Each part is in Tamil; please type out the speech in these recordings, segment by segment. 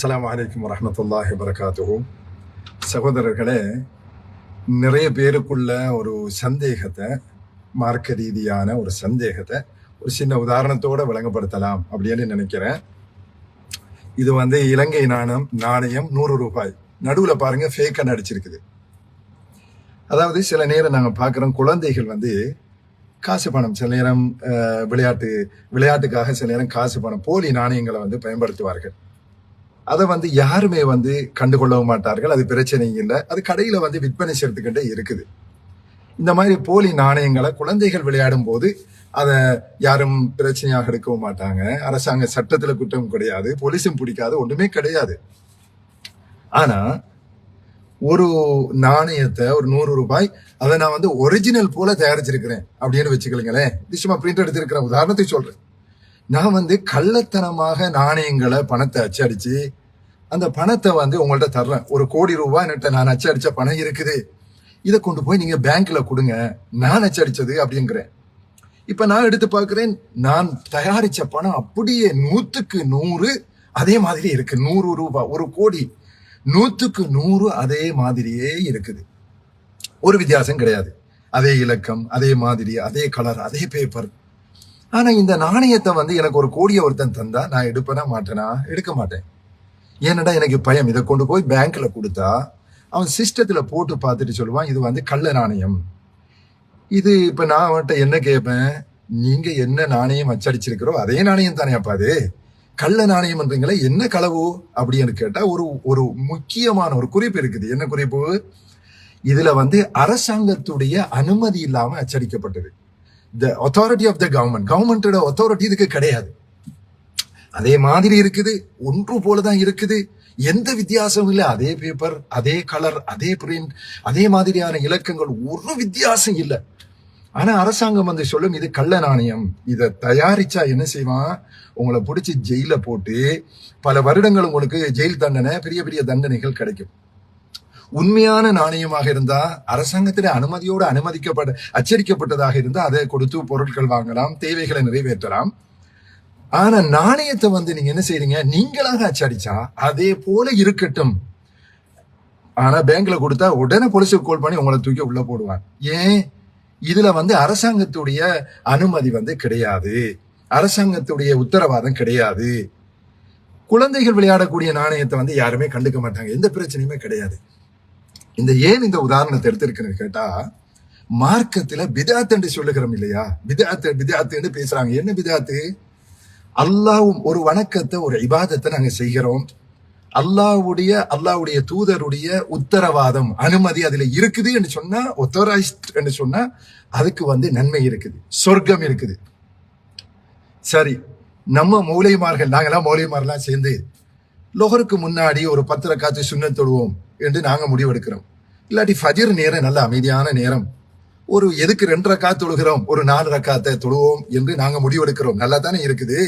அஸ்லாம் வலைக்கம் வரமத்துல்லாஹி வரகாத்துஹு சகோதரர்களே நிறைய பேருக்குள்ள ஒரு சந்தேகத்தை மார்க்க ரீதியான ஒரு சந்தேகத்தை ஒரு சின்ன உதாரணத்தோட விளங்கப்படுத்தலாம் அப்படின்னு நினைக்கிறேன். இது வந்து இலங்கை நாணயம் நாணயம் நூறு ரூபாய். நடுவில் பாருங்க ஃபேக்கை நடிச்சிருக்குது. அதாவது சில நேரம் நாங்கள் பார்க்குறோம் குழந்தைகள் வந்து காசு பணம் சில நேரம் விளையாட்டு விளையாட்டுக்காக சில நேரம் காசு பணம் போலி நாணயங்களை வந்து பயன்படுத்துவார்கள். அதை வந்து யாருமே வந்து கண்டுகொள்ளவும் மாட்டார்கள். அது பிரச்சனை இல்லை. அது கடையில் வந்து விற்பனை செய்யறதுக்கிட்டே இருக்குது. இந்த மாதிரி போலி நாணயங்களை குழந்தைகள் விளையாடும் போது அதை யாரும் பிரச்சனையாக எடுக்கவும் மாட்டாங்க. அரசாங்க சட்டத்தில் குற்றம் கிடையாது. போலீஸும் பிடிக்காது. ஒன்றுமே கிடையாது. ஆனால் ஒரு நாணயத்தை ஒரு நூறு ரூபாய் அதை நான் வந்து ஒரிஜினல் போல தயாரிச்சிருக்கிறேன் அப்படின்னு வச்சுக்கலுங்களேன் இது சும்மா பிரிண்ட் எடுத்திருக்கிறேன் உதாரணத்தை சொல்றேன். நான் வந்து கள்ளத்தனமாக நாணயங்களை பணத்தை அச்சடிச்சு அந்த பணத்தை வந்து உங்கள்ட்ட தர்றேன். ஒரு கோடி ரூபாய் என்கிட்ட நான் அச்சடிச்ச பணம் இருக்குது. இதை கொண்டு போய் நீங்க பேங்க்ல கொடுங்க. நான் அச்சடிச்சது அப்படிங்கிறேன். இப்ப நான் எடுத்து பார்க்கிறேன் நான் தயாரிச்ச பணம் அப்படியே நூத்துக்கு நூறு அதே மாதிரி இருக்கு. நூறு ரூபாய் ஒரு கோடி. நூத்துக்கு நூறு அதே மாதிரியே இருக்குது. ஒரு வித்தியாசம் கிடையாது. அதே இலக்கம் அதே மாதிரி அதே கலர் அதே பேப்பர் ஆனா இந்த நாணயத்தை வந்து எனக்கு ஒரு கோடியை ஒருத்தன் தந்தா நான் எடுப்பேனா மாட்டேனா? எடுக்க மாட்டேன். ஏன்னடா எனக்கு பயம். இதை கொண்டு போய் பேங்க்ல கொடுத்தா அவன் சிஸ்டத்துல போட்டு பார்த்துட்டு சொல்லுவான் இது வந்து கள்ள நாணயம். இது இப்ப நான் அவன்கிட்ட என்ன கேட்பேன்? நீங்க என்ன நாணயம் அச்சடிச்சிருக்கிறோ அதே நாணயம் தானே அப்பா அது. கள்ள நாணயம்ன்றீங்களே என்ன களவு? அப்படின்னு கேட்டா ஒரு ஒரு முக்கியமான ஒரு குறிப்பு இருக்குது. என்ன குறிப்பு? இதுல வந்து அரசாங்கத்துடைய அனுமதி இல்லாம அச்சடிக்கப்பட்டது. The authority of the government கவர்மெண்டோட அத்தாரிட்டி இதுக்கு கிடையாது. அதே மாதிரி இருக்குது ஒன்று போல தான் இருக்குது. எந்த வித்தியாசமும் இல்லை. அதே பேப்பர் அதே கலர் அதே பிரிண்ட் அதே மாதிரியான இலக்கங்கள் ஒரு வித்தியாசம் இல்லை. ஆனா அரசாங்கம் வந்து சொல்லும் இது கள்ள நாணயம். இதை தயாரிச்சா என்ன செய்வான்? உங்களை பிடிச்சி ஜெயில போட்டு பல வருடங்கள் உங்களுக்கு ஜெயில் தண்டனை பெரிய பெரிய தண்டனைகள் கிடைக்கும். உண்மையான நாணயமாக இருந்தா அரசாங்கத்திட அனுமதியோடு அனுமதிக்கப்பட்ட அச்சரிக்கப்பட்டதாக இருந்தா அதை கொடுத்து பொருட்கள் வாங்கலாம் தேவைகளை நிறைவேற்றலாம். ஆனா நாணயத்தை வந்து நீங்க என்ன செய்றீங்க? நீங்களாக அச்சடிச்சா அதே போல இருக்கட்டும். ஆனா பேங்க்ல கொடுத்தா உடனே போலீஸுக்கு கால் பண்ணி உங்களை தூக்கி உள்ள போடுவான் ஏன்? இதுல வந்து அரசாங்கத்துடைய அனுமதி வந்து கிடையாது. அரசாங்கத்துடைய உத்தரவாதம் கிடையாது. குழந்தைகள் விளையாடக்கூடிய நாணயத்தை வந்து யாருமே கண்டுக்க மாட்டாங்க. எந்த பிரச்சனையுமே கிடையாது. இந்த ஏன் இந்த உதாரணத்தை எடுத்திருக்கேன்னு கேட்டா மார்க்கத்துல பிதாத் என்று சொல்லுகிறோம் இல்லையா? பிதாத்து பிதாத்துன்னு பேசுறாங்க. என்ன பிதாத்து? அல்லாவும் ஒரு வணக்கத்தை ஒரு இபாதத்தை நாங்க செய்கிறோம். அல்லாஹ்வுடைய அல்லாவுடைய தூதருடைய உத்தரவாதம் அனுமதி அதுல இருக்குது என்று சொன்னா ஒத்தரைஸ்ட் என்று சொன்னா அதுக்கு வந்து நன்மை இருக்குது சொர்க்கம் இருக்குது. சரி நம்ம மூலைமார்கள் நாங்கெல்லாம் மூலைமாரெல்லாம் சேர்ந்து லோகருக்கு முன்னாடி ஒரு பத்திர ரக்காத்து சுண்ணத் தொழுவோம் என்று நாங்கள் முடிவெடுக்கிறோம். இல்லாட்டி ஃபஜிர் நேரம் நல்ல அமைதியான நேரம். ஒரு எதுக்கு ரெண்டு ரக்கா தொழுகிறோம் ஒரு நாலு ரக்காத்தை தொழுவோம் என்று நாங்கள் முடிவெடுக்கிறோம். நல்லா தானே இருக்குது.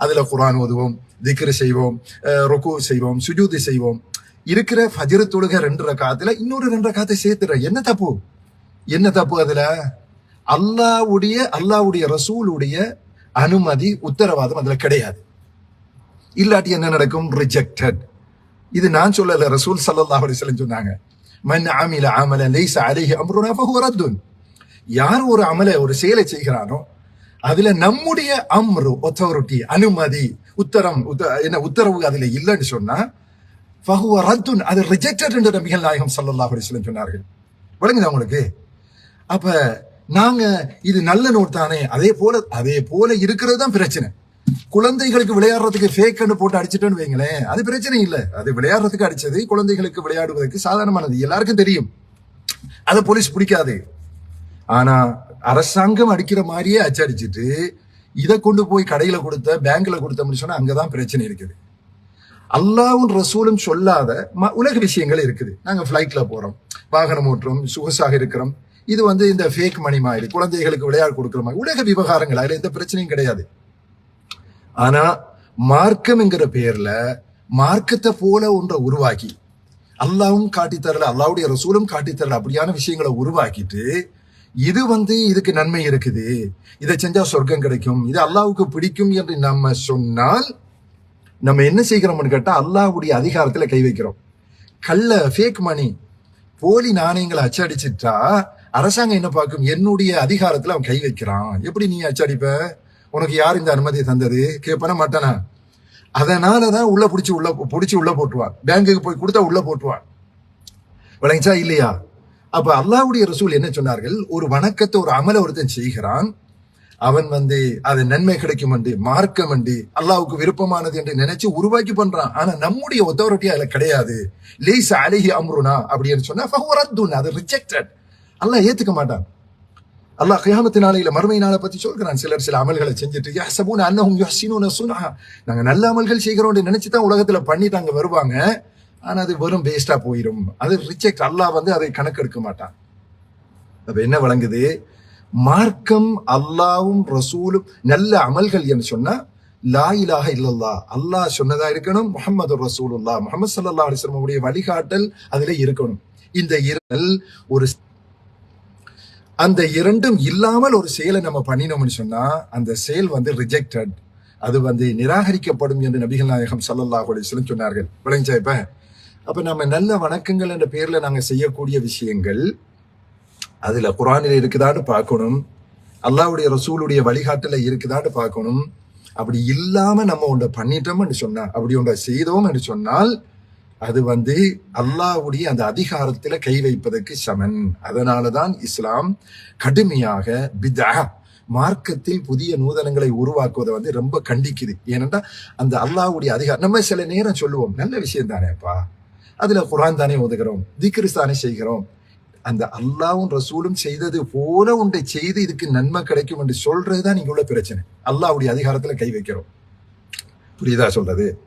அதில் குரான் ஓதுவோம் திக்ரு செய்வோம் அஹ், ருக்கு செய்வோம் சுஜூதி செய்வோம். இருக்கிற ஃபஜர் தொழுக ரெண்டு ரக்காத்துல இன்னொரு ரெண்டு ரக்காத்தை சேர்த்துடுறேன் என்ன தப்பு? என்ன தப்பு அதுல? அல்லாவுடைய அல்லாவுடைய ரசூலுடைய அனுமதி உத்தரவாதம் அதுல கிடையாது. இல்லாட்டி என்ன நடக்கும்? ரிஜெக்டட் இது நான் சொல்லல ரசூல் ஸல்லல்லாஹு அலிஸ்லம் சொன்னாங்க. மன் ஆமில அமல லைஸ அலைஹி அம்ருனா ஃபஹுவ ரத்துன். யார் ஒரு அமலை ஒரு செயலை செய்கிறானோ அதுல நம்முடைய அம்ரு ஒத்தாரிட்டி அனுமதி உத்தரம் உத்த- என்ன உத்தரவு அதுல இல்லைன்னு சொன்னா ஃபஹுவ ரத்துன். அது ரிஜெக்டட் என்று நபிகள் நாயகம் சல்லல்லாஹ் அலிஸ்லம் சொன்னார்கள். விளங்குதா உங்களுக்கு? அப்ப நாங்க இது நல்ல நோட் தானே அதே போல அதே போல இருக்கிறது தான் பிரச்சனை. குழந்தைகளுக்கு விளையாடுறதுக்கு ஃபேக்னு போட்டு அடிச்சிட்டோன்னு வைங்களேன் அது பிரச்சனை இல்லை. அது விளையாடுறதுக்கு அடிச்சது குழந்தைகளுக்கு விளையாடுவதற்கு சாதாரணமானது. எல்லாருக்கும் தெரியும். அதை போலீஸ் பிடிக்காது. ஆனா அரசாங்கம் அடிக்கிற மாதிரியே அச்சடிச்சிட்டு இதை கொண்டு போய் கடையில கொடுத்த பேங்க்ல கொடுத்தோம்னு சொன்னா அங்கதான் பிரச்சனை இருக்குது. அல்லாவும் ரசூலும் சொல்லாத ம- உலக விஷயங்கள் இருக்குது. நாங்க ஃபிளைட்ல போறோம். வாகனம் ஓட்டுறோம் சுகசாக இருக்கிறோம். இது வந்து இந்த ஃபேக் மணி மாதிரி குழந்தைகளுக்கு விளையாடு கொடுக்குற மாதிரி உலக விவகாரங்கள் அதுல எந்த பிரச்சனையும் கிடையாது. ஆனா மார்க்கம்ங்கிற பெயர்ல மார்க்கத்தை போல ஒன்றை உருவாக்கி அல்லாவும் காட்டித்தரல அல்லாவுடைய ரசூலும் காட்டித்தரல அப்படியான விஷயங்களை உருவாக்கிட்டு இது வந்து இதுக்கு நன்மை இருக்குது. இதை செஞ்சா சொர்க்கம் கிடைக்கும். இது அல்லாவுக்கு பிடிக்கும் என்று நம்ம சொன்னால் நம்ம என்ன செய்கிறோம்னு கேட்டா அல்லாஹ்வுடைய அதிகாரத்துல கை வைக்கிறோம். கள்ள ஃபேக் மணி போலி நாணயங்களை அச்சடிச்சிட்டா அரசாங்கம் என்ன பார்க்கும்? என்னுடைய அதிகாரத்துல அவன் கை வைக்கிறான். எப்படி நீ அச்சடிப்ப? உனக்கு யார் இந்த அனுமதியை தந்தது? கேட்பன மாட்டானா? அதனாலதான் உள்ள பிடிச்சி உள்ள பிடிச்சி உள்ள போட்டுவான் பேங்குக்கு போய் கொடுத்தா உள்ள போட்டுவான் விளங்கிச்சா? இல்லையா? அப்போ அல்லாஹ்வுடைய ரசூல் என்ன சொன்னார்கள்? ஒரு வணக்கத்தை ஒரு அமல ஒருத்தன் செய்கிறான். அவன் வந்து அது நன்மை கிடைக்கும் என்று மார்க்கம் என்று அல்லாவுக்கு விருப்பமானது என்று நினைச்சு உருவாக்கி பண்றான். ஆனா நம்முடைய ஒத்தாரிட்டி அதுல கிடையாது. லேஸ் அழகி அம்ருனா அப்படின்னு சொன்னா அது ரிஜெக்டட் அல்லாஹ் ஏத்துக்க மாட்டான். அல்லாஹ் கியாமத்து நாளையில மறுமை நாளை பத்தி சொல்கிறான். சிலர் சில அமல்களை செஞ்சுட்டு யஹ்சபூன அன்னஹும் யுஹ்சினூன சுனஹ. நாங்க நல்ல அமல்கள் செய்கிறோம்னு நினைச்சு தான் உலகத்துல பண்ணி அங்க வருவாங்க. ஆனா அது வெறும் வேஸ்டா போயிடும் அது ரிஜெக்ட் அல்லாஹ் வந்து அதை கணக்கெடுக்க மாட்டான். அப்ப என்ன வழங்குது மார்க்கம் அல்லாவும் ரசூலும் நல்ல அமல்கள் என்று சொன்னா லா இலாக இல்லல்லா அல்லாஹ் சொன்னதா இருக்கணும் முகமது ரசூலுல்லா முஹம்மது ஸல்லல்லாஹு அலைஹி உடைய வழிகாட்டல் அதுல இருக்கணும். இந்த இரல் ஒரு அந்த இரண்டும் இல்லாமல் ஒரு செயலை நம்ம பண்ணினோம்னு சொன்னா அந்த செயல் வந்து ரிஜெக்டட் அது வந்து நிராகரிக்கப்படும் என்று நபிகள் நாயகம் சல்லல்லாஹுடைய அலைஹி சொன்னார்கள். விளைஞ்சா இப்ப? அப்ப நம்ம நல்ல வணக்கங்கள் என்ற பேர்ல நாங்க செய்யக்கூடிய விஷயங்கள் அதுல குரானில் இருக்குதான்னு பார்க்கணும். அல்லாவுடைய ரசூலுடைய வழிகாட்டுல இருக்குதான்னு பார்க்கணும். அப்படி இல்லாம நம்ம ஒன்றை பண்ணிட்டோம்னு சொன்னா அப்படி ஒன்றை செய்தோம் என்று சொன்னால் அது வந்து அல்லாவுடைய அந்த அதிகாரத்தில் கை வைப்பதற்கு சமன். அதனாலதான் இஸ்லாம் கடுமையாக பிதா மார்க்கத்தில் புதிய நூதனங்களை உருவாக்குவதை வந்து ரொம்ப கண்டிக்குது. ஏனென்றா அந்த அல்லாவுடைய அதிகாரம் நம்ம சில நேரம் சொல்லுவோம் நல்ல விஷயம் தானேப்பா அதுல குரான் தானே ஒதுக்கிறோம் திக்ரிஸ் தானே செய்கிறோம். அந்த அல்லாவும் ரசூலும் செய்தது போல உண்டை செய்து இதுக்கு நன்மை கிடைக்கும் என்று சொல்றதுதான் இங்க உள்ள பிரச்சனை. அல்லாவுடைய அதிகாரத்துல கை வைக்கிறோம். புரியுதா சொல்றது?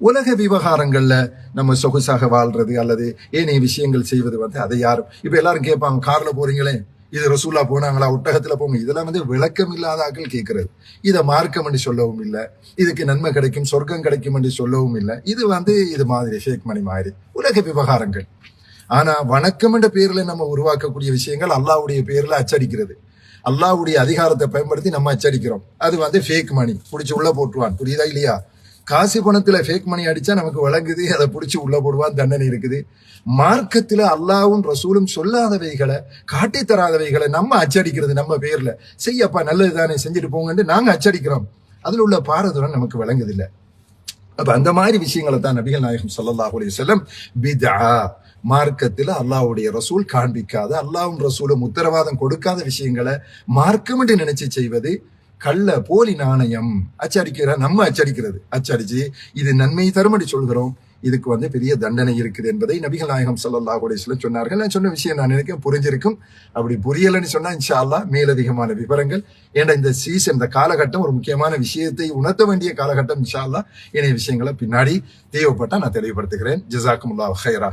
உலக விவகாரங்களில் நம்ம சொகுசாக வாழ்றது அல்லது ஏனைய விஷயங்கள் செய்வது வந்து அதை யாரும் இப்போ எல்லாரும் கேட்பாங்க காரில் போறீங்களே? இது ரசூலா போனாங்களா? ஒட்டகத்தில் போங்க. இதெல்லாம் வந்து விளக்கம் இல்லாத ஆட்கள் கேட்கறது. இதை மார்க்கம் என்று சொல்லவும் இல்லை. இதுக்கு நன்மை கிடைக்கும் சொர்க்கம் கிடைக்கும் என்று சொல்லவும் இல்லை. இது வந்து இது மாதிரி ஷேக் மணி மாதிரி. உலக விவகாரங்கள். ஆனால் வணக்கம் என்ற பேரில் நம்ம உருவாக்கக்கூடிய விஷயங்கள் அல்லாஹ்வுடைய பேரில் அச்சடிக்கிறது. அல்லாஹ்வுடைய அதிகாரத்தை பயன்படுத்தி நம்ம அச்சடிக்கிறோம். அது வந்து ஃபேக் மணி பிடிச்சி உள்ள போட்டுருவான். புரியுதா இல்லையா? காசு பணத்தில் ஃபேக் மணி அடித்தா நமக்கு வழங்குது அதை பிடிச்சி உள்ளே போடுவான் தண்டனை இருக்குது. மார்க்கத்தில் அல்லாவும் ரசூலும் சொல்லாதவைகளை காட்டி தராதவைகளை நம்ம அச்சடிக்கிறது நம்ம பேரில். செய்யப்பா நல்லது தானே செஞ்சுட்டு போங்கன்ட்டு நாங்கள் அச்சடிக்கிறோம். அதில் உள்ள பாரதூரம் நமக்கு விளங்குதில்லை. அப்போ அந்த மாதிரி விஷயங்களை தான் நபிகள் நாயகம் சல்லாஹ் அலி செல்லம் பிதா மார்க்கத்தில் அல்லாஹ்வுடைய ரசூல் காண்பிக்காத அல்லாவும் ரசூலும் உத்தரவாதம் கொடுக்காத விஷயங்களை மார்க்கமிட்டு நினைச்சு செய்வது கள்ள போலி நாணயம் அச்சடிக்கிற நம்ம அச்சடிக்கிறது. அச்சடிச்சு இது நன்மை தருமடி சொல்கிறோம். இதுக்கு வந்து பெரிய தண்டனை இருக்குது என்பதை நபிகள் நாயகம் சல்லா கூட சொன்னார்கள். நான் சொன்ன விஷயம் நான் நினைக்கிறேன் புரிஞ்சிருக்கும். அப்படி புரியலைன்னு சொன்னா இன்ஷால்லா மேலதிகமான விவரங்கள். ஏன்னா இந்த சீசன் இந்த காலகட்டம் ஒரு முக்கியமான விஷயத்தை உணர்த்த வேண்டிய காலகட்டம் இன்ஷால்லா அல்லாஹ் இணைய விஷயங்களை பின்னாடி தேவைப்பட்டா நான் தெளிவுபடுத்துகிறேன். ஜசாக்குமுல்லாஹ் ஹைரா